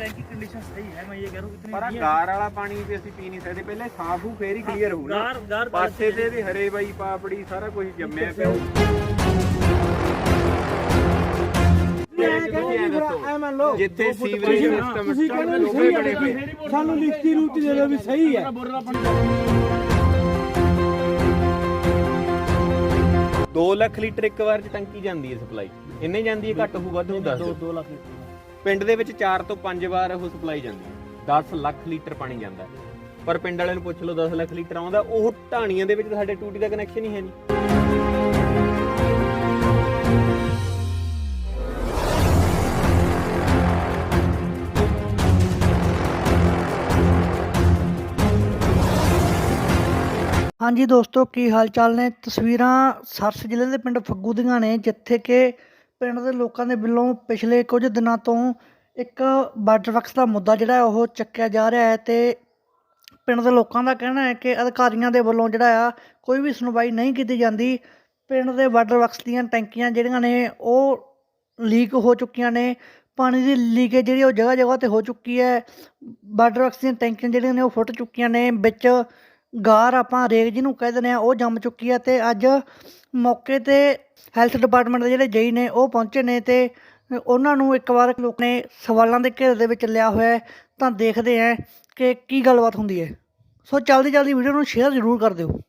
Tank की condition सही है मैं ये कह रहा हूँ इतनी ਪਰ ਆਹ नहीं है। ਗਾਰ ਵਾਲਾ ਪਾਣੀ ਵੀ ਅਸੀਂ ਪੀ ਨਹੀਂ ਸਕਦੇ ਪਹਿਲੇ ਸਾਫ ਹੂ ਫੇਰ ਹੀ ਕਲੀਅਰ ਹੋਊ ਨਾ गार गार ਪਾਸੇ ਤੇ ਵੀ ਹਰੇ ਬਾਈ ਪਾਪੜੀ ਸਾਰਾ ਕੁਝ ਜੰਮਿਆ ਪਿਆ ਹੋਊ। ਤੁਸੀਂ ਐਂ ਦੱਸੋ, ਐ ਮੰਨ ਲਓ ਜਿੱਥੇ ਸੀਵਰੇਜ ਸਿਸਟਮ ਤੁਸੀਂ ਕਹਿੰਦੇ ਵੀ ਸਹੀ ਬਣੇ ਪਏ ਹੈ ਸਾਨੂੰ ਲਿਖਤੀ ਰੂਪ ਚ ਦੇ ਦਿਓ ਵੀ ਸਹੀ ਹੈ 2 ਲੱਖ ਲੀਟਰ ਇੱਕ ਵਾਰ ਚ ਟੰਕੀ ਜਾਂਦੀ ਹੈ ਸਪਲਾਈ ਇੰਨੇ ਜਾਂਦੀ ਹੈ ਘੱਟ ਹੋਊ ਵੱਧ ਹੋਊ ਦੱਸ ਦਿਓ। दो लाख लीटर ਪਿੰਡ ਦੇ ਵਿੱਚ 4 ਤੋਂ 5 ਵਾਰ ਉਹ ਸਪਲਾਈ ਜਾਂਦੀ ਹੈ। 10 ਲੱਖ ਲੀਟਰ ਪਾਣੀ ਜਾਂਦਾ ਹੈ। ਪਰ ਪਿੰਡ ਵਾਲਿਆਂ ਨੂੰ ਪੁੱਛ ਲਓ 10 ਲੱਖ ਲੀਟਰ ਆਉਂਦਾ, ਉਹ ਢਾਣੀਆਂ ਦੇ ਵਿੱਚ ਤਾਂ ਸਾਡੇ ਟੂਟੀ ਦਾ ਕਨੈਕਸ਼ਨ ਹੀ ਹੈ ਨਹੀਂ। ਹਾਂਜੀ ਦੋਸਤੋ, ਕੀ ਹਾਲ ਚਾਲ ਨੇ? ਤਸਵੀਰਾਂ ਸਰਸ ਜ਼ਿਲ੍ਹੇ ਦੇ ਪਿੰਡ ਫੱਗੂ ਦੀਆਂ ਨੇ, ਜਿੱਥੇ ਕਿ ਪਿੰਡ ਦੇ ਲੋਕਾਂ ਦੇ ਵੱਲੋਂ ਪਿਛਲੇ ਕੁਝ ਦਿਨਾਂ ਤੋਂ ਇੱਕ ਵਾਟਰ ਵਕਸ ਦਾ ਮੁੱਦਾ ਜਿਹੜਾ ਉਹ ਚੱਕਿਆ ਜਾ ਰਿਹਾ ਹੈ ਤੇ ਪਿੰਡ ਦੇ ਲੋਕਾਂ ਦਾ ਕਹਿਣਾ ਹੈ ਕਿ ਅਧਿਕਾਰੀਆਂ ਦੇ ਵੱਲੋਂ ਜਿਹੜਾ ਆ, ਕੋਈ ਵੀ ਸੁਣਵਾਈ ਨਹੀਂ ਕੀਤੀ ਜਾਂਦੀ। ਪਿੰਡ ਦੇ ਵਾਟਰ ਵਕਸ ਦੀਆਂ ਟੈਂਕੀਆਂ ਜਿਹੜੀਆਂ ਨੇ, ਉਹ ਲੀਕ ਹੋ ਚੁੱਕੀਆਂ ਨੇ। ਪਾਣੀ ਦੀ ਲੀਕੇਜ ਜਿਹੜੀ ਉਹ ਜਗ੍ਹਾ ਜਗ੍ਹਾ ਤੇ ਹੋ ਚੁੱਕੀ ਹੈ। ਵਾਟਰ ਵਕਸ ਦੀਆਂ ਟੈਂਕੀਆਂ ਜਿਹੜੀਆਂ ਨੇ, ਉਹ ਫੁੱਟ ਚੁੱਕੀਆਂ ਨੇ, ਵਿੱਚ ਗਾਰ ਆਪਾਂ ਰੇਗ ਜਿਹਨੂੰ ਕਹਿ ਦਿੰਦੇ ਆ ਉਹ ਜੰਮ ਚੁੱਕੀ ਆ ਤੇ ਅੱਜ ਮੌਕੇ ਤੇ ਹੈਲਥ ਡਿਪਾਰਟਮੈਂਟ ਦੇ ਜਿਹੜੇ ਜਈ ਨੇ ਉਹ ਪਹੁੰਚੇ ਨੇ ਤੇ ਉਹਨਾਂ ਨੂੰ ਇੱਕ ਵਾਰ ਲੋਕ ਨੇ ਸਵਾਲਾਂ ਦੇ ਘੇਰੇ ਦੇ ਵਿੱਚ ਲਿਆ ਹੋਇਆ ਤਾਂ ਦੇਖਦੇ ਆ ਕਿ ਕੀ ਗੱਲਬਾਤ ਹੁੰਦੀ ਹੈ। ਸੋ ਚਲਦੀ ਚਲਦੀ ਵੀਡੀਓ ਨੂੰ ਸ਼ੇਅਰ ਜ਼ਰੂਰ ਕਰ ਦਿਓ।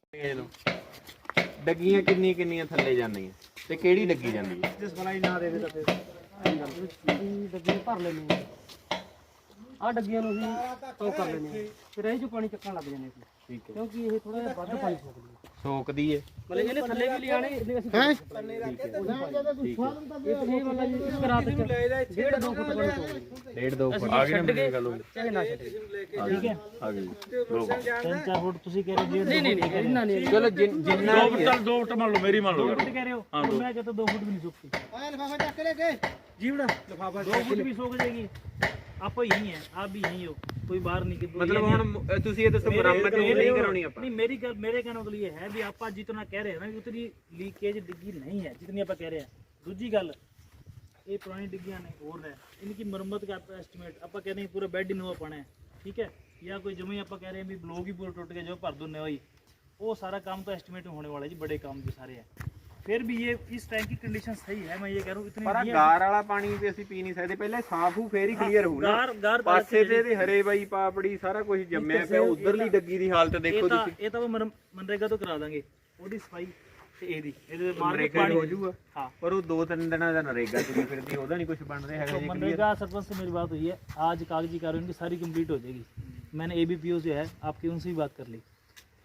ਡੱਗੀਆਂ ਕਿੰਨੀ ਕਿੰਨੀਆਂ ਥੱਲੇ ਜਾਂਦੀਆਂ ਤੇ ਕਿਹੜੀ ਡੱਗੀ ਜਾਂਦੀ ਹੈ? ਜਿਸ ਬਲਾਈ ਨਾ ਦੇਵੇ ਤਾਂ ਫਿਰ। ਡੱਗੀ ਡੱਗੀਆਂ ਨੂੰ ਅਸੀਂ ਟੋਕ ਕਰ ਲੈਣੀ ਫਿਰ ਇਹ ਜੋ ਪਾਣੀ ਚੱਕਣ ਲੱਗ ਜਾਂਦੇ ਸੀ ਠੀਕ ਹੈ। ਕਿਉਂਕਿ ਇਹ ਥੋੜਾ ਜਿਹਾ ਵੱਧ ਪਾਣੀ ਸੋਕਦੀ ਹੈ। ਸੋਕਦੀ ਹੈ ਮਤਲਬ ਇਹਨੇ ਥੱਲੇ ਵੀ ਲਿਆਣੇ ਇਹਨੇ ਅਸੀਂ ਹੈ? ਪੱਲੇ ਰੱਖ ਕੇ ਇਹ ਮਤਲਬ ਜੀ ਕਰਾਤ ਚ ਡੇਢ ਦੋ ਫੁੱਟ ਪਾਣੀ ਸੋਕਦੀ ਡੇਢ ਦੋ ਫੁੱਟ। ਆ ਗਈ ਨਾ ਮੇਰੀ ਗੱਲ ਚਾਹੇ ਨਾ ਛੱਡੇ। ਠੀਕ ਹੈ। ਆ ਗਈ। ਤਿੰਨ ਚਾਰ ਫੁੱਟ ਤੁਸੀਂ ਕਹਿ ਰਹੇ ਡੇਢ ਨਹੀਂ ਨਹੀਂ ਇੰਨਾ ਨਹੀਂ। ਚਲੋ ਜਿੰਨਾ ਦੋ ਫੁੱਟ ਚੱਲ ਦੋ ਫੁੱਟ ਮੰਨ ਲਓ ਮੇਰੀ ਮੰਨ ਲਓ ਫੁੱਟ ਕਹਿ ਰਹੇ ਹੋ। ਮੈਂ ਜਦੋਂ ਦੋ ਫੁੱਟ ਵੀ ਨਹੀਂ ਸੋਕਦੀ। ਆ ਲਫਾਫਾ ਚੱਕ ਲੈ ਕੇ। ਜੀਵੜਾ ਲਫਾਫਾ ਦੋ ਫੁੱਟ ਵੀ ਸੋਕ ਜਾਏਗੀ। आप यही हैं आप भी यही हो कोई बाहर नहीं कि- ਮਤਲਬ ਹੁਣ ਮ- ਤੁਸੀਂ ਇਹ ਦੱਸੋ ਮੁਰੰਮਤ ਨਹੀਂ ਨਹੀਂ ਕਰਾਉਣੀ ਆਪਾਂ नहीं मेरी कर, मेरे कहने के लिए है भी आप जितना कह रहे हैं ना कि उतनी लीकेज डिग्गी नहीं है जितनी आप कह रहे हैं दूसरी गल ये पुरानी डिग्गियां ने और है इनकी मरम्मत का एस्टिमेट आप कह रहे हैं पूरा बेड ही नवा पाना है ठीक है या कोई जमी आप कह रहे हैं भी ब्लॉक ही पूरा टूट गया जो भर दो नवा ही वो सारा काम तो एस्टिमेट में होने वाला है जी बड़े काम भी सारे हैं फिर भी ये इस टैंक की कंडीशन सही है मैं ये कह रहा हूँ इतनी ਪਰ ਆਹ नहीं है ਗਾਰ ਵਾਲਾ ਪਾਣੀ ਵੀ ਅਸੀਂ ਪੀ ਨਹੀਂ ਸਕਦੇ ਪਹਿਲੇ ਸਾਫ ਹੂ ਫੇਰ ਹੀ ਕਲੀਅਰ ਹੋਊ ਨਾ ਗਾਰ ਗਾਰ ਪਾਸੇ ਤੇ ਵੀ ਹਰੇ ਬਾਈ ਪਾਪੜੀ ਸਾਰਾ ਕੁਝ ਜੰਮਿਆ ਪਿਆ ਉਧਰਲੀ ਡੱਗੀ ਦੀ ਹਾਲਤ ਇਹ ਦੇਖੋ ਤਾਂ ਤੁਸੀਂ ਇਹ ਤਾਂ ਮਨ- ਮਨਰੇਗਾ ਤੋਂ ਕਰਾ ਦਾਂਗੇ ਉਹਦੀ ਸਫਾਈ ਤੇ ਇਹਦੀ ਇਹਦੇ ਮਾਰ ਕੇ ਨਰੇਗਾ ਪਾਣੀ ਹੋ ਜਾਊਗਾ हाँ ਪਰ ਉਹ ਦੋ ਤਿੰਨ ਦਿਨਾਂ ਦਾ ਨਰੇਗਾ ਤੁਰੀ ਫਿਰਦੀ ਉਹਦਾ ਨਹੀਂ ਕੁਝ ਬਣ ਰਿਹਾ ਹੈਗਾ तो ਜੀ clear। मनरेगा सरपंच से मेरी बात हुई है आज कागजी कार्य उनकी सारी कंप्लीट हो जाएगी मैंने एबीपीओ जो है आपकी उनसे भी बात कर ली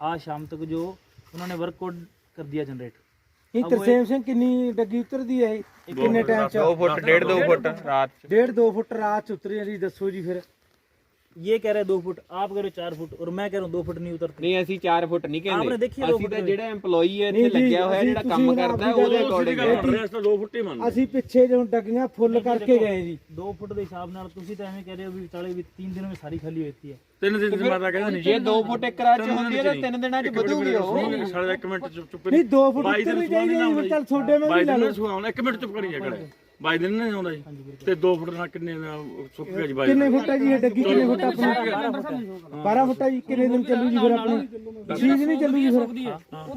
आज शाम तक जो उन्होंने वर्क कोड कर दिया जनरेट ਇਹ ਤਰਸੇਮ ਸਿੰਘ ਕਿੰਨੀ ਡੱਗੀ ਉਤਰਦੀ ਹੈ ਇਹ? ਕਿੰਨੇ ਟਾਈਮ ਚ? 2 ਫੁੱਟ ਡੇਢ 2 ਫੁੱਟ ਰਾਤ ਚ। ਡੇਢ 2 ਫੁੱਟ ਰਾਤ ਚ ਉਤਰੀ ਜੀ ਦੱਸੋ ਜੀ ਫਿਰ। ये कह रहे हैं दो फुट आप कह रहे हो चार फुट और मैं कह रहा हूँ दो फुट नहीं उतरती ਨਹੀਂ ਅਸੀਂ 4 ਫੁੱਟ ਨਹੀਂ ਆਪਨੇ ਕਹਿੰਦੇ ਦੇਖੀ ਦੋ ਅਸੀਂ ਫੁੱਟ ਤਾਂ ਹੋਈ। ਜਿਹੜਾ EMPLOYE ਹੈ ਇੱਥੇ ਨਹੀਂ ਜੀ, ਲੱਗਿਆ ਹੋਇਆ ਅਸੀਂ- ਜਿਹੜਾ ਤੁਸੀਂ ਕੰਮ ਨਾ ਕਰਦਾ ਆਪਣੀ ਉਹਦੇ ਗੱਲ ਅਕੋਰਡਿੰਗ ਰੈਸਟ ਤਾਂ ਦੋ ਫੁੱਟ ਹੀ ਮੰਨ ਲਓ ਅਸੀਂ ਪਿੱਛੇ ਜਦੋਂ ਡੱਗੀਆਂ ਫੁੱਲ ਕਰਕੇ ਗਏ ਜੀ दो फुट के हिसाब नाल तुसी तो एवें कह रहे हो भी विचाले भी तीन दिनों में सारी खाली होती है ਤਿੰਨ ਦਿਨ ਦੀ ਮਾਤਾ ਕਹਿੰਦਾ ਨਹੀਂ ਜੇ 2 ਫੁੱਟ ਇੱਕ ਰਾਤ ਚ ਹੁੰਦੀ ਹੈ ਤਾਂ 3 ਦਿਨਾਂ ਚ ਵਧੂਗੀ ਉਹ ਸਾਲੇ ਇੱਕ ਮਿੰਟ ਚੁੱਪ ਚੁੱਪ ਨਹੀਂ 2 ਫੁੱਟ ਬਾਈ ਦਿਨ ਉਤਰਨੀ ਸੁਣਾ ਨਹੀਂ ਚਾਹੀਦੀ ਹੈ ਚੱਲ ਛੋਡੇ ਮੈਂ ਬਾਈ ਵੀ ਲਾ ਦਿਨ ਲਓ ਸੁਣਾ ਇੱਕ ਮਿੰਟ ਚੁੱਪ ਕਰੀ ਜਾ ਕੜੇ ਵਜਦੇ ਨਹੀਂ ਆਉਂਦਾ ਜੀ। ਤੇ 2 ਫੁੱਟ ਨਾਲ ਕਿੰਨੇ ਦਾ ਸੁੱਕ ਗਿਆ ਜੀ ਵਜਦਾ ਕਿੰਨੇ ਫੁੱਟ ਹੈ ਜੀ ਇਹ ਡੱਗੀ? ਕਿੰਨੇ ਫੁੱਟ ਆਪਣੀ? 12 ਫੁੱਟ ਹੈ ਜੀ ਕਿੰਨੇ ਦਿਨ ਚੱਲੂ ਜੀ ਫਿਰ ਆਪਣੀ? ਚੀਜ਼ ਨਹੀਂ ਚੱਲੂ ਜੀ ਫਿਰ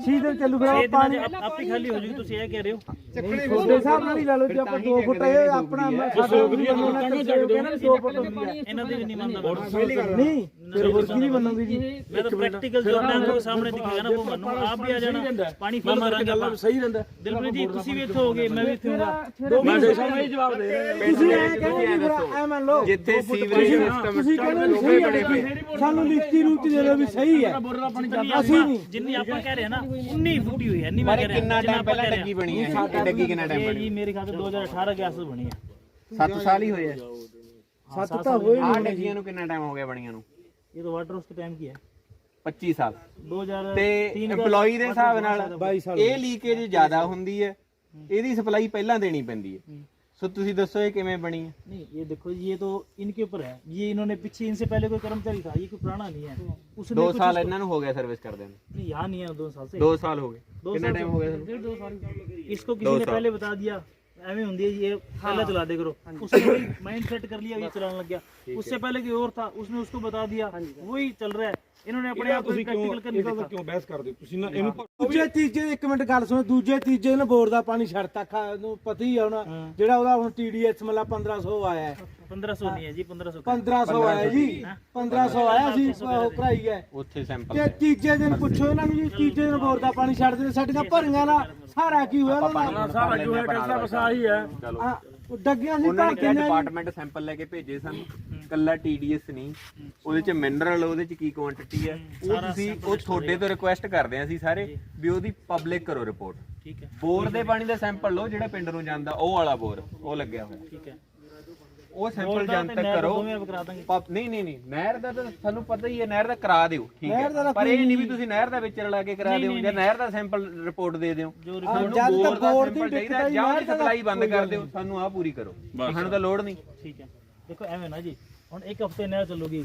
ਚੀਜ਼ ਦਿਨ ਚੱਲੂ ਫਿਰ ਪਾਣੀ ਆਪੀ ਖਾਲੀ ਹੋ ਜੂਗੀ ਤੁਸੀਂ ਇਹ ਕਹਿ ਰਹੇ ਹੋ। ਚੱਕਣੀ ਤੁਹਾਡੇ ਹਿਸਾਬ ਨਾਲ ਹੀ ਲਾ ਲਓ ਜੇ ਆਪਾਂ 2 ਫੁੱਟ ਹੈ ਆਪਣਾ ਸਾਡਾ 2 ਫੁੱਟ ਇਹਨਾਂ ਦੇ ਵੀ ਨਹੀਂ ਮੰਨਦਾ। ਨਹੀਂ ਫਿਰ ਹੋਰ ਕੀ ਨਹੀਂ ਬਣੂਗੀ ਜੀ मैं तो प्रैक्टिकल जो अपने आपको सामने दिखेगा ना वो मानूंगा आप भी आ जाना पानी फुल करांगे ਗੱਲ ਆਪਾਂ। ਸਹੀ ਰਹਿੰਦਾ ਦਿਲਪ੍ਰੀਤ ਜੀ ਤੁਸੀਂ ਵੀ ਇੱਥੇ ਹੋਗੇ ਮੈਂ ਵੀ ਇੱਥੇ ਹੋਗਾ ਮੈਂ ਦੇ ਸਾਹਮਣੇ ਹੀ ਜਵਾਬ ਦੇ ਰਿਹਾ ਤੁਸੀਂ ਐ ਕਹਿੰਦੇ ਜੀ ਫਿਰ ਐ ਮੰਨ ਲਓ ਜਿੱਥੇ ਸੀਵਰੇਜ ਸਿਸਟਮ ਤੁਸੀਂ ਕਹਿੰਦੇ ਵੀ ਸਹੀ ਹੈ ਸਾਨੂੰ ਲਿਖਤੀ ਰੂਪ ਚ ਦੇ ਦਿਓ ਵੀ ਸਹੀ ਹੈ ਅਸੀਂ ਨਹੀਂ ਜਿੰਨੀ ਆਪਾਂ ਕਹਿ ਰਹੇ ਹਾਂ ਨਾ 19 ਫੁੱਟੀ ਹੋਈ ਹੈ ਨਹੀਂ ਮੈਂ ਪਰ ਕਹਿ ਰਿਹਾ ਕਿੰਨਾ ਜਿੰਨਾ ਟਾਈਮ ਆਪਾਂ ਪਹਿਲਾਂ ਕਹਿ ਰਹੇ ਡੱਗੀ ਬਣੀ ਹੈ ਇਹ ਡੱਗੀ ਕਿੰਨਾ ਟਾਈਮ ਇਹ ਬਣੀ ਜੀ ਮੇਰੇ ਖਿਆਲ ਤੋਂ 2018 ਕੇ ਆਸ ਬਣੀ ਹੈ 7 ਸਾਲ ਹੀ ਹੋਏ ਆ ਸੱਤ ਤਾਂ ਹੋਏ ਆਹ ਡੱਗੀਆਂ ਨੂੰ ਕਿੰਨਾ ਟਾਈਮ ਹੋ ਗਿਆ ਬਣੀਆਂ ਨੂੰ ये तो वाटर उसके टाइम की है 25 ਸਾਲ 2000 ਤੇ तीन का EMPLOYE ਦੇ ਹਿਸਾਬ ਨਾਲ 22 ਸਾਲ ਇਹ ਲੀਕੇਜ ਜ਼ਿਆਦਾ ਹੁੰਦੀ ਹੈ ਇਹਦੀ ਸਪਲਾਈ ਪਹਿਲਾਂ ਦੇਣੀ ਪੈਂਦੀ ਹੈ ਸੋ ਤੁਸੀਂ ਦੱਸੋ ਇਹ ਕਿਵੇਂ ਬਣੀ ਹੈ नहीं ये देखो ये तो इनके ऊपर है ये इन्होंने पीछे इनसे पहले कोई कर्मचारी था ये कोई पुराना नहीं है उसने 2 कुछ ਸਾਲ ਇਹਨਾਂ ਨੂੰ ਹੋ ਗਿਆ ਸਰਵਿਸ ਕਰਦੇ ਨੂੰ नहीं, यहाँ नहीं है दो साल से 2 ਸਾल ਹੋ ਗए दो ਕਿੰਨਾ ਸਾਲ ਟਾਈਮ ਹੋ ਗਿਆ ਸਾਨੂੰ से- इसको किसी ने पहले बता दिया ਐਵੇਂ ਹੁੰਦੀ है ये पहले चला दे करो उसने वही माइंड सेट कर लिया ये चलाने लग गया उससे पहले कोई और था उसने उसको बता दिया वही चल रहा है ਇਹਨਾਂ ਨੇ ਆਪਣੇ ਆਪ ਤੁਸੀਂ ਕਿਉਂ ਇਹਦਾ ਤਾਂ ਕਿਉਂ ਬਹਿਸ ਕਰਦੇ ਤੁਸੀਂ ਨਾ ਇਹਨੂੰ ਦੂਜੇ ਤੀਜੇ ਇੱਕ ਮਿੰਟ ਗੱਲ ਸੁਣ ਦੂਜੇ ਤੀਜੇ ਨੇ ਬੋਰ ਦਾ ਪਾਣੀ ਛੱਡਤਾ ਖਾ ਨੂੰ ਪਤਾ ਹੀ ਆ ਹੁਣ ਜਿਹੜਾ ਉਹਦਾ ਹੁਣ ਟੀਡੀਐਸ ਮੱਲਾ 1500 ਆਇਆ 1500 ਨਹੀਂ ਹੈ ਜੀ 1500 1500 ਆਇਆ ਜੀ 1500 ਆਇਆ ਸੀ ਉਹ ਭਰਾਈ ਹੈ। ਉੱਥੇ ਸੈਂਪਲ ਤੇ ਤੀਜੇ ਦਿਨ ਪੁੱਛੋ ਇਹਨਾਂ ਨੂੰ ਜੀ ਤੀਜੇ ਦਿਨ ਬੋਰ ਦਾ ਪਾਣੀ ਛੱਡ ਦੇ ਸਾਡੀਆਂ ਭਰੀਆਂ ਨਾਲ ਸਾਰਾ ਕੀ ਹੋਇਆ ਉਹਨਾਂ ਸਾਰਾ ਜੋ ਹੈ ਕਹਿੰਦਾ ਬਸ ਹੈ। ਡਿਪਾਰਟਮੈਂਟ ਸੈਂਪਲ ਲੈ ਕੇ ਭੇਜੇ ਸਨ। ਕੱਲਾ ਟੀਡੀਐਸ ਨਹੀਂ। ਉਹਦੇ ਚ ਮਿਨਰਲ ਉਹਦੇ ਚ ਕੀ ਕੁਆਂਟੀਟੀ ਹੈ ਉਹ ਤੁਸੀਂ ਉਹ ਤੁਹਾਡੇ ਤੋਂ ਰਿਕੁਐਸਟ ਕਰਦੇ ਆਂ ਅਸੀਂ ਸਾਰੇ ਵੀ ਉਹਦੀ ਪਬਲਿਕ ਕਰੋ ਰਿਪੋਰਟ ਠੀਕ ਹੈ। ਬੋਰ ਦੇ ਪਾਣੀ ਦਾ ਸੈਂਪਲ ਲਓ ਜਿਹੜਾ ਪਿੰਡ ਨੂੰ ਜਾਂਦਾ ਉਹ ਵਾਲਾ ਬੋਰ ਉਹ ਲੱਗਿਆ ਹੋਇਆ। ਠੀਕ ਹੈ। ਉਹ ਸੈਂਪਲ ਜਨਤਕ ਕਰੋ। ਨਹੀਂ ਨਹੀਂ ਨਹੀਂ ਨਹਿਰ ਦਾ ਤਾਂ ਸਾਨੂੰ ਪਤਾ ਹੀ ਹੈ ਨਹਿਰ ਦਾ ਕਰਾ ਦਿਓ ਠੀਕ ਹੈ। ਪਰ ਇਹ ਨਹੀਂ ਵੀ ਤੁਸੀਂ ਨਹਿਰ ਦਾ ਵਿਚਰ ਲਾ ਕੇ ਕਰਾ ਦਿਓ ਜਾਂ ਨਹਿਰ ਦਾ ਸੈਂਪਲ ਰਿਪੋਰਟ ਦੇ ਦਿਓ। ਸਾਨੂੰ ਬੋਰ ਦੀ sample ਜਾਂ ਸਪਲਾਈ ਬੰਦ ਕਰ ਦਿਓ ਸਾਨੂੰ ਆਹ ਪੂਰੀ ਕਰੋ। ਸਾਨੂੰ ਤਾਂ ਲੋੜ ਨਹੀਂ। ਠੀਕ ਹੈ। ਦੇਖੋ ਐਵੇਂ ਨਾ ਜੀ। ਹੁਣ ਇੱਕ ਹਫ਼ਤੇ ਨਹਿਰ ਚੱਲੂਗੀ।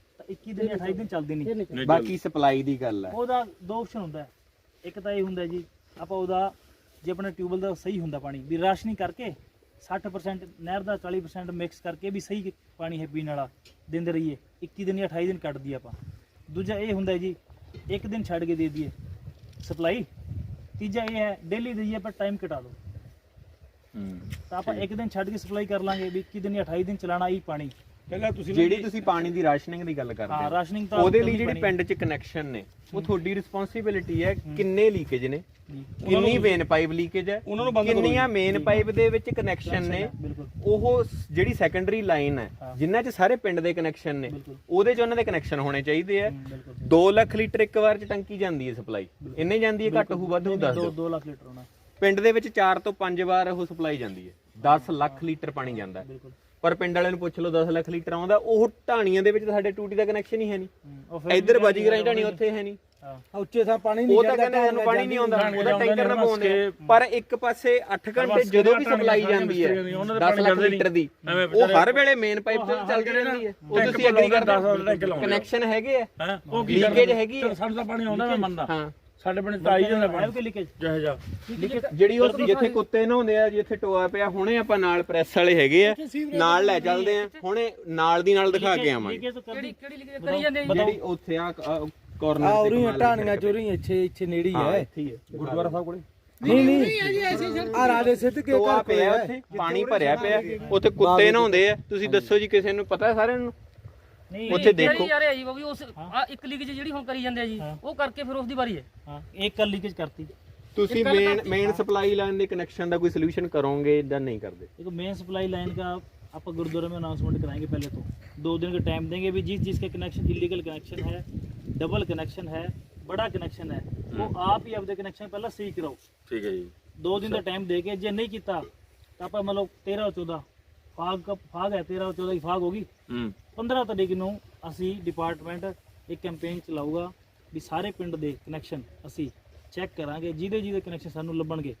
21 ਦਿਨ ਜਾਂ 28 ਦਿਨ ਚੱਲਦੀ ਨਹੀਂ। ਨਹੀਂ ਬਾਕੀ ਸਪਲਾਈ ਦੀ ਗੱਲ ਹੈ ਉਹਦਾ ਦੋ ਆਪਸ਼ਨ ਹੁੰਦਾ ਹੈ। ਇੱਕ ਤਾਂ ਇਹ ਹੁੰਦਾ ਜੀ ਆਪਾਂ ਉਹਦਾ ਜੇ ਆਪਣਾ ਟਿਊਬਲ ਦਾ ਸਹੀ ਹੁੰਦਾ ਪਾਣੀ ਵੀ ਰਾਸ਼ਨੀ ਕਰਕੇ 60% ਨਹਿਰ ਦਾ 40% ਮਿਕਸ ਕਰਕੇ ਵੀ ਸਹੀ ਪਾਣੀ ਹੈ ਪੀਣ ਵਾਲਾ ਦਿੰਦੇ ਰਹੀਏ। 21 ਦਿਨ ਜਾਂ 28 ਦਿਨ ਕੱਢ ਦਈਏ ਆਪਾਂ। ਦੂਜਾ ਇਹ ਹੁੰਦਾ ਜੀ ਇੱਕ ਦਿਨ ਛੱਡ ਕੇ ਦੇ ਦਈਏ ਸਪਲਾਈ ਤੀਜਾ ਇਹ ਹੈ ਡੇਲੀ ਦਈਏ ਪਰ ਟਾਈਮ ਘਟਾ ਦਿਓ। ਹੂੰ ਤਾਂ ਆਪਾਂ ਇੱਕ ਦਿਨ ਛੱਡ ਕੇ ਸਪਲਾਈ ਕਰ ਲਾਂਗੇ ਵੀ 21 ਦਿਨ ਜਾਂ 28 ਦਿਨ ਚਲਾਣਾ ਹੀ ਪਾਣੀ। ਪਹਿਲਾਂ ਤੁਸੀਂ ਜਿਹੜੀ ਤੁਸੀਂ ਪਾਣੀ ਦੀ ਰਾਸ਼ਨਿੰਗ ਦੀ ਗੱਲ ਕਰਦੇ ਹਾਂ ਹੋ ਰਾਸ਼ਨਿੰਗ ਤਾਂ ਉਹਦੇ ਲਈ ਜਿਹੜੇ। ਪਿੰਡ 'ਚ ਕਨੈਕਸ਼ਨ ਨੇ ਉਹ ਤੁਹਾਡੀ ਰਿਸਪੌਂਸਿਬਿਲਿਟੀ ਹੈ ਕਿੰਨੇ ਲੀਕੇਜ ਨੇ ਕਿੰਨੀ ਮੇਨ ਪਾਈਪ ਲੀਕੇਜ ਹੈ ਉਹਨਾਂ ਨੂੰ ਬੰਦ ਕਰੋ। ਕਿੰਨੀਆਂ ਮੇਨ ਪਾਈਪ ਦੇ ਵਿੱਚ ਕਨੈਕਸ਼ਨ ਨੇ ਉਹ ਜਿਹੜੀ ਸੈਕੰਡਰੀ ਲਾਈਨ ਹੈ ਹਾਂ। ਜਿਨ੍ਹਾਂ 'ਚ ਸਾਰੇ ਪਿੰਡ ਦੇ ਕਨੈਕਸ਼ਨ ਨੇ। ਉਹਦੇ 'ਚ ਉਹਨਾਂ ਦੇ ਕਨੈਕਸ਼ਨ ਹੋਣੇ ਚਾਹੀਦੇ ਆ। ਹਮ, ਬਿਲਕੁਲ। 2 ਲੱਖ ਲੀਟਰ ਇੱਕ ਵਾਰ 'ਚ ਟੰਕੀ ਜਾਂਦੀ ਹੈ ਸਪਲਾਈ ਇੰਨੇ ਜਾਂਦੀ ਹੈ ਘੱਟ ਹੋਊ ਵੱਧ ਹੋਊ ਦੱਸ 2 ਦਿਓ। 2 ਲੱਖ ਲੀਟਰ ਹੋਣਾ। ਪਿੰਡ ਦੇ ਵਿੱਚ 4 ਤੋਂ 5 ਵਾਰ ਉਹ ਸਪਲਾਈ ਜਾਂਦੀ ਹੈ। 10 ਲੱਖ ਲੀਟਰ ਪਾਣੀ ਜਾਂਦਾ ਹੈ। ਪਰ ਪਿੰਡ ਵਾਲਿਆਂ ਨੂੰ ਪੁੱਛ ਲਓ 10 ਲੱਖ ਲੀਟਰ ਆਉਂਦਾ ਉਹ ਢਾਣੀਆਂ ਦੇ ਵਿੱਚ ਤਾਂ ਸਾਡੇ ਟੂਟੀ ਦਾ ਕਨੈਕਸ਼ਨ ਹੀ ਹੈ ਨਹੀਂ। ਹਮ, ਉਹ ਫਿਰ ਇੱਧਰ ਬਾਜੀਗਰਾਂ ਢਾਣੀ ਉੱਥੇ ਹੈ ਨਹੀਂ। ਹਾਂ। ਉੱਚੇ ਥਾਂ ਪਾਣੀ ਨਹੀਂ ਉਹ ਤਾਂ ਕਹਿੰਦੇ ਸਾਨੂੰ ਪਾਣੀ ਨਹੀਂ ਆਉਂਦਾ ਉਹਦਾ ਟੈਂਕਰ ਨਾ ਪਾਉਂਦੇ। ਪਰ ਇੱਕ ਪਾਸੇ 8 ਘੰਟੇ ਜਦੋਂ ਵੀ ਸਪਲਾਈ ਜਾਂਦੀ ਹੈ 10 ਲੱਖ ਲੀਟਰ ਦੀ। ਉਹ ਹਰ ਵੇਲੇ ਮੇਨ ਪਾਈਪ ਤੋਂ ਚੱਲਦੀ ਰਹਿੰਦੀ ਹੈ। ਉਹ ਤੁਸੀਂ ਐਗਰੀ ਕਰਦੇ ਕਨੈਕਸ਼ਨ ਹੈਗੇ ਆ? ਹੈ? ਉਹ ਕੀ ਲੀਕੇਜ ਹੈਗੀ ਸਾਨੂੰ ਤਾਂ ਪਾਣੀ ਆਉਂਦਾ ਮੈਂ ਮੰਨਦਾ। ਹਾਂ। ਸਾਡੇ ਤਾਂ ਆਈ ਜਾਂਦਾ ਹੈ ਪਾਣੀ ਕਿ। ਜਿਹੇ ਜਾ। ਜਿਹੜੀ ਉਹ ਜਿੱਥੇ ਕੁੱਤੇ ਨਹਾਉਂਦੇ ਆ ਜਿੱਥੇ ਟੋਆ ਪਿਆ ਹੁਣੇ ਆਪਾਂ ਨਾਲ ਪ੍ਰੈਸ ਵਾਲੇ ਹੈਗੇ ਆ। ਨਾਲ ਲੈ ਚੱਲਦੇ ਆ। ਹੁਣੇ ਨਾਲ ਦੀ ਨਾਲ ਦਿਖਾ ਕੇ ਆਵਾਂਗੇ। ਲੀਕੇਜ ਤਾਂ ਕਰਦੀ ਕਿਹੜੀ ਲਿਖੀ ਕਰੀ ਜਾਂਦੇ ਜਿਹੜੀ ਉੱਥੇ ਆ ਕਾਰਨਰ ਆ ਉਰੀਆਂ ਢਾਣੀਆਂ ਚੋਰੀਆਂ ਇੱਥੇ ਇੱਥੇ ਨੇੜੇ ਹੀ ਗੁਰਦੁਆਰਾ ਸਾਹਿਬ ਕੋਲੇ? ਨਹੀਂ ਨਹੀਂ। ਆ ਰਾਜੇ ਸਿੱਧ ਕੇ ਘਰ ਪਿਆ ਉੱਥੇ ਪਾਣੀ ਭਰਿਆ ਪਿਆ। ਉੱਥੇ ਕੁੱਤੇ ਨਹਾਉਂਦੇ ਆ। ਤੁਸੀਂ ਦੱਸੋ ਜੀ ਕਿਸੇ ਨੂੰ ਪਤਾ ਸਾਰਿਆਂ ਨੂੰ? ਉੱਥੇ ਦੇਖੋ ਕਿਹੜੀ ਯਾਰ ਹੈ ਜੀ ਉਹ ਵੀ ਉਸ ਆ ਇੱਕ ਲਿਖੀ ਜਿਹੜੀ ਹੁਣ ਕਰੀ ਜਾਂਦੇ ਆ ਜੀ ਉਹ ਕਰਕੇ ਫਿਰ ਉਸ ਦੀ ਵਾਰੀ ਹੈ ਹਾਂ ਇੱਕ ਕੱਲ ਲੀਕੇਜ ਕਰਤੀ ਤੁਸੀਂ ਮੇਨ ਮੇਨ ਸਪਲਾਈ ਲਾਈਨ ਦੇ ਕਨੈਕਸ਼ਨ ਦਾ ਕੋਈ ਸੋਲੂਸ਼ਨ ਕਰੋਗੇ ਜਾਂ ਨਹੀਂ ਕਰਦੇ देखो मेन सप्लाई लाइन का आप गुरुद्वारा में अनाउंसमेंट कराएंगे पहले तो दो दिन का टाइम देंगे भी जिस जिसके कनेक्शन इलीगल कनेक्शन है डबल कनेक्शन है बड़ा कनेक्शन है वो आप ही अपने कनेक्शन पहले सही कराओ ਠੀਕ ਹੈ ਜੀ दो दिन का टाइम देके जे नहीं किया तो आप मतलब तेरह और चौदह फाग का फाग है तेरह और चौदह की फाग होगी ਹੂੰ 15 ਤਰੀਕ ਨੂੰ ਅਸੀਂ ਡਿਪਾਰਟਮੈਂਟ ਇੱਕ ਕੈਂਪੇਨ ਚਲਾਊਗਾ ਵੀ ਸਾਰੇ ਪਿੰਡ ਦੇ ਕਨੈਕਸ਼ਨ ਅਸੀਂ ਚੈੱਕ ਕਰਾਂਗੇ ਜਿਹਦੇ ਜਿਹਦੇ ਕਨੈਕਸ਼ਨ ਸਾਨੂੰ ਲੱਭਣਗੇ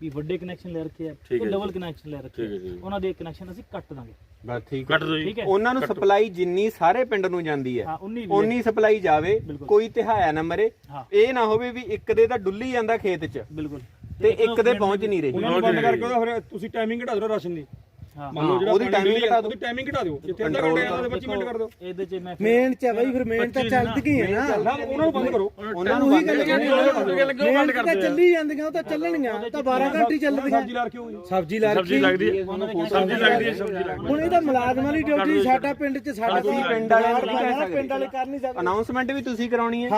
ਵੀ ਵੱਡੇ ਕਨੈਕਸ਼ਨ ਲੈ ਰੱਖੇ ਆ ਹੈ ਡਬਲ ਕਨੈਕਸ਼ਨ ਲੈ ਰੱਖੇ ਆ ਉਹਨਾਂ ਦੇ ਕਨੈਕਸ਼ਨ ਅਸੀਂ ਕੱਟ ਦਾਂਗੇ। ਬਸ ਠੀਕ ਕੱਟ ਦੋ ਜੀ। ਠੀਕ ਹੈ? ਉਹਨਾਂ ਨੂੰ ਸਪਲਾਈ ਜਿੰਨੀ ਸਾਰੇ ਪਿੰਡ ਨੂੰ ਜਾਂਦੀ ਹੈ ਹਾਂ 19 ਓਨੀ ਸਪਲਾਈ ਜਾਵੇ ਬਿਲਕੁਲ। ਕੋਈ ਤਿਹਾਇਆ ਨਾ ਮਰੇ। ਹਾਂ। ਇਹ ਨਾ ਹੋਵੇ ਵੀ ਇੱਕ ਦੇ ਤਾਂ ਡੁੱਲੀ ਜਾਂਦਾ ਖੇਤ 'ਚ ਬਿਲਕੁਲ। ਤੇ ਇੱਕ ਦੇ ਪਹੁੰਚ ਨਹੀਂ ਰਹੀ। ਉਹਨਾਂ ਨੂੰ ਬੰਦ ਕਰਕੇ ਉਹਦਾ ਫਿਰ ਤੁਸੀਂ ਟਾਈਮਿੰਗ ਘਟਾ ਦਿਓ ਰਾਸ਼ਨ ਦੀ। ਮੰਨ ਲਓ ਜਿਹੜਾ ਉਹਦੀ ਪਾਣੀ timing ਡੇਲੀ ਘਟਾ ਦਿਓ। ਉਹਦੀ ਟਾਈਮਿੰਗ ਘਟਾ ਦਿਓ। ਜਿੱਥੇ ਅੱਧਾ ਘੰਟੇ ਆਉਂਦਾ 25 ਮਿੰਟ ਕਰ ਦਿਓ। ਇਹਦੇ ਚ ਮੈਂ ਫਿਰ- ਮੇਨ ਚ ਹੈ ਬਈ ਫਿਰ ਮੇਨ ਤਾਂ ਚੱਲਦੀ ਗਈ ਹੈ ਨਾ। ਨਾ ਉਹਨਾਂ ਨੂੰ ਬੰਦ ਕਰੋ। ਉਹਨਾਂ ਨੂੰ ਉਹੀ ਬੰਦ ਗੱਲ ਕਰੋ। ਮੇਨ ਤਾਂ ਚੱਲੀ ਜਾਂਦੀਆਂ ਉਹ ਤਾਂ ਚੱਲਣਗੀਆਂ। ਤਾਂ 12 ਘੰਟੇ ਹੀ ਚੱਲਦੀਆਂ। ਸਬਜ਼ੀ ਲਾ ਰੱਖੀ ਹੋਈ ਸਬਜ਼ੀ ਲਾ ਸਬਜ਼ੀ ਰੱਖੀ। ਲੱਗਦੀ ਹੈ ਉਹਨਾਂ ਦੇ ਸਬਜ਼ੀ ਲੱਗਦੀ ਹੈ ਸਬਜ਼ੀ ਲੱਗਦੀ ਹੁਣ ਇਹ ਤਾਂ ਮੁਲਾਜ਼ਮਾਂ ਦੀ ਡਿਊਟੀ ਸਾਡਾ ਪਿੰਡ ਚ ਸਾਡਾ ਅਸੀਂ ਪਿੰਡ ਵਾਲੇ ਨੂੰ ਨਹੀਂ ਕਹਿ ਪਿੰਡ ਸਕਦੇ ਵਾਲੇ ਕਰ ਨਹੀਂ ਸਕਦੇ। ਅਨਾਉਂਸਮੈਂਟ ਵੀ ਤੁਸੀਂ ਕਰਾਉਣੀ ਹੈ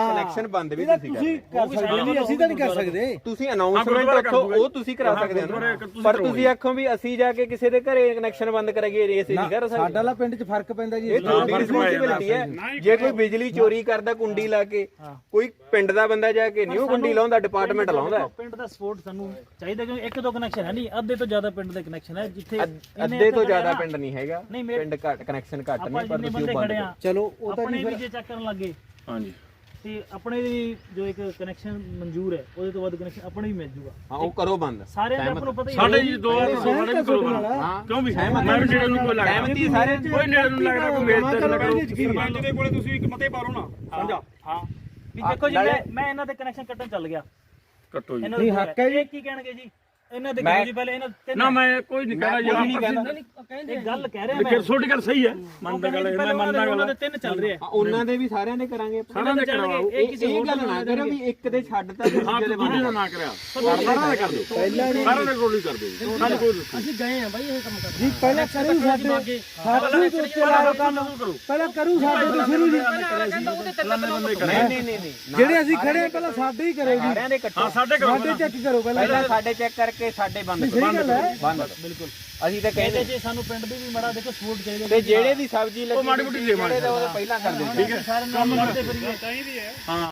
ਬੰਦ ਵੀ ਇਹਦਾ ਤੁਸੀਂ ਕਰ ਸਕਦੇ ਅਸੀਂ ਤਾਂ ਨਹੀਂ ਕਰ ਸਕਦੇ। ਤੁਸੀਂ ਅਨਾਉਂਸਮੈਂਟ ਰੱਖੋ। ਉਹ ਤੁਸੀਂ ਕਰਾ ਸਕਦੇ ਹੋ ਨਾ। ਪਰ ਤੁਸੀਂ ਆਖੋ ਵੀ ਅਸੀਂ ਜਾ। ਕੇ ਕਿਸੇ ਦੇ ਘਰੇ ਦੇ ਕਨੈਕਸ਼ਨ ਬੰਦ ਕਰਾਂਗੇ ਰੇਸ ਨਹੀਂ ਕਰ ਸਕਦੇ। ਸਾਡਾ ਵਾਲਾ ਪਿੰਡ 'ਚ ਫ਼ਰਕ ਪੈਂਦਾ ਜੀ। ਇਹ ਤੁਹਾਡੀ ਰਿਸਪੌਂਸਿਬਿਲਟੀ ਹੈ। ਜੇ ਕੋਈ ਬਿਜਲੀ ਚੋਰੀ ਕਰਦਾ ਕੁੰਡੀ ਲਾ ਕੇ ਕੋਈ ਪਿੰਡ ਦਾ ਬੰਦਾ ਜਾ ਕੇ ਨਹੀਂ ਉਹ ਕੁੰਡੀ ਲਾਉਂਦਾ ਡਿਪਾਰਟਮੈਂਟ ਲਾਉਂਦਾ। ਪਿੰਡ ਦਾ ਸਪੋਰਟ ਸਾਨੂੰ ਚਾਹੀਦਾ ਕਿਉਂਕਿ ਇੱਕ ਦੋ ਕਨੈਕਸ਼ਨ ਹੈ ਨਹੀਂ ਅੱਧੇ ਤੋਂ ਜ਼ਿਆਦਾ ਪਿੰਡ ਦੇ ਕਨੈਕਸ਼ਨ ਹੈ ਜਿੱਥੇ ਅੱਧੇ ਤੋਂ ਜ਼ਿਆਦਾ ਪਿੰਡ ਨਹੀਂ ਹੈਗਾ। ਨਹੀਂ, ਪਿੰਡ ਘੱਟ ਕਨੈਕਸ਼ਨ ਘੱਟ ਆਪਾਂ ਨੇ ਪਰ ਤੁਸੀਂ ਬੰਦੇ ਚਲੋ ਉਹ ਤਾਂ ਆਪਣੇ ਵੀ ਜੇ ਚੈੱਕ ਕਰਨ ਲੱਗੇ ਹਾਂਜੀ। ਤੇ ਆਪਣੇ ਵੀ ਜੋ ਇੱਕ ਕਨੈਕਸ਼ਨ ਮਨਜ਼ੂਰ ਹੈ ਉਹਦੇ ਤੋਂ ਬਾਅਦ ਕਨੈਕਸ਼ਨ ਆਪਣੇ ਵੀ ਮਿਲ ਜੂਗਾ। ਹਾਂ ਉਹ ਕਰੋ ਬੰਦ। ਸਾਰਿਆਂ ਦਾ ਆਪਾਂ ਨੂੰ ਪਤਾ ਹੀ ਸਾਡੇ ਜੀ ਦੋ ਵਾਰ ਸਾਡੇ ਵੀ ਕਰੋ ਹਾਂ ਕਿਉਂ ਵੀ? ਮੈਂ ਵੀ ਨੇੜੇ ਨੂੰ ਕੋਈ ਲੱਗਦਾ। ਸਹਿਮਤੀ ਸਾਰੇ ਕੋਈ ਨੇੜੇ ਨੂੰ ਲੱਗਦਾ ਕੋਈ ਮੇਜ਼ ਤੇ ਲੱਗਦਾ। ਸਰਪੰਚ ਦੇ ਕੋਲੇ ਤੁਸੀਂ ਇੱਕ ਮਤੇ ਪਾ ਲਓ ਨਾ ਸਾਂਝਾ ਹਾਂ। ਵੀ ਦੇਖੋ ਜੀ ਮੈਂ ਮੈਂ ਇਹਨਾਂ ਦੇ ਕਨੈਕਸ਼ਨ ਕੱਟਣ ਚੱਲ ਗਿਆ। ਕੱਟੋ ਜੀ। ਇਹਨਾਂ ਦੇ ਹੱਕ ਹੈ ਜੀ। ਕੀ ਕਹਿਣਗੇ ਜੀ? ਇਹਨਾਂ ਦੇ ਕਰੋ ਜੀ ਪਹਿਲੇ ਇਹਨਾਂ ਦੇ ਤਿੰਨ ਨਾ ਮੈਂ ਕੋਈ ਨਹੀਂ ਕਹਿਣਾ ਜੀ ਨਹੀਂ ਕਹਿੰਦਾ ਇਹ ਗੱਲ ਕਹਿ ਰਿਹਾ ਮੈਂ। ਲੇਕਿਨ ਤੁਹਾਡੀ ਗੱਲ ਸਹੀ ਹੈ। ਮੰਨਦਾ ਗੱਲ ਪਹਿਲਾਂ ਮੈਂ ਮੰਨਦਾ ਉਹਨਾਂ ਗੱਲ ਦੇ ਤਿੰਨ ਚੱਲ ਰਹੇ ਆ। ਹਾਂ, ਉਹਨਾਂ ਦੇ ਵੀ ਸਾਰਿਆਂ ਦੇ ਕਰਾਂਗੇ। ਸਾਰਿਆਂ ਦੇ ਕਰਾਓ ਇਹ ਕਿਸੇ ਇਹ ਹੋਰ ਗੱਲ ਨਾ ਕਰੋ ਵੀ ਇੱਕ ਦੇ ਛੱਡ ਤਾ ਤੇ ਹਾਂ ਦੂਜੇ ਦੇ ਦੂਜੇ ਬੰਦ ਦਾ ਨਾ ਕਰਿਆ ਸਾਰਾ ਦਾ ਕਰ ਦਿਓ। ਸਾਰਾ ਦਾ ਕੋਲ ਹੀ ਕਰ ਦਿਓ ਸਾਨੂੰ ਕੋਈ ਦੱਸੋ ਅਸੀਂ ਗਏ ਆ ਬਾਈ ਇਹ ਕੰਮ ਕਰ ਜੀ ਪਹਿਲਾਂ ਕਰੂ ਸਾਡੇ। ਸਾਥੀ ਤੋਂ ਉੱਤੇ ਲਾਓ ਕੰਮ। ਪਹਿਲਾਂ ਕਰੂ ਸਾਡੇ ਤੋਂ ਸ਼ੁਰੂ ਜੀ। ਨਹੀਂ ਨਹੀਂ ਨਹੀਂ ਨਹੀਂ। ਜਿਹੜੇ ਅਸੀਂ ਖੜੇ ਆ ਪਹਿਲਾਂ ਸਾਡੇ ਹੀ ਕਰੋ ਜੀ। ਸਾਰਿਆਂ ਦੇ ਇਕੱਠੇ ਹਾਂ ਸਾਡੇ ਕਰੋ ਸਾਡੇ ਚੈੱਕ ਕਰੋ ਪਹਿਲਾਂ ਪਹਿਲਾਂ ਸਾਡੇ ਚੈੱਕ ਕਰਕੇ ਸਾਡੇ ਬੰਦ ਕਰੋ ਗੱਲ ਹੈ। ਬੰਦ ਬਿਲਕੁਲ। ਅਸੀਂ ਤਾਂ ਕਹਿੰਦੇ ਜੇ ਸਾਨੂੰ ਪਿੰਡ ਦੀ ਵੀ ਮੜਾ ਦੇਖੋ ਸਪੋਰਟ ਚਾਹੀਦਾ ਤੇ ਜਿਹੜੇ ਦੀ ਸਬਜ਼ੀ ਲੱਗੀ ਮਾੜੀ ਮੋਟੀ ਦੇ। ਜਿਹੜੇ ਦਾ ਉਹ ਪਹਿਲਾਂ ਕਰ ਦਿੰਦੇ ਸਾਰੇ ਨਾਲ ਲੜਦੇ ਫਿਰੀਏ।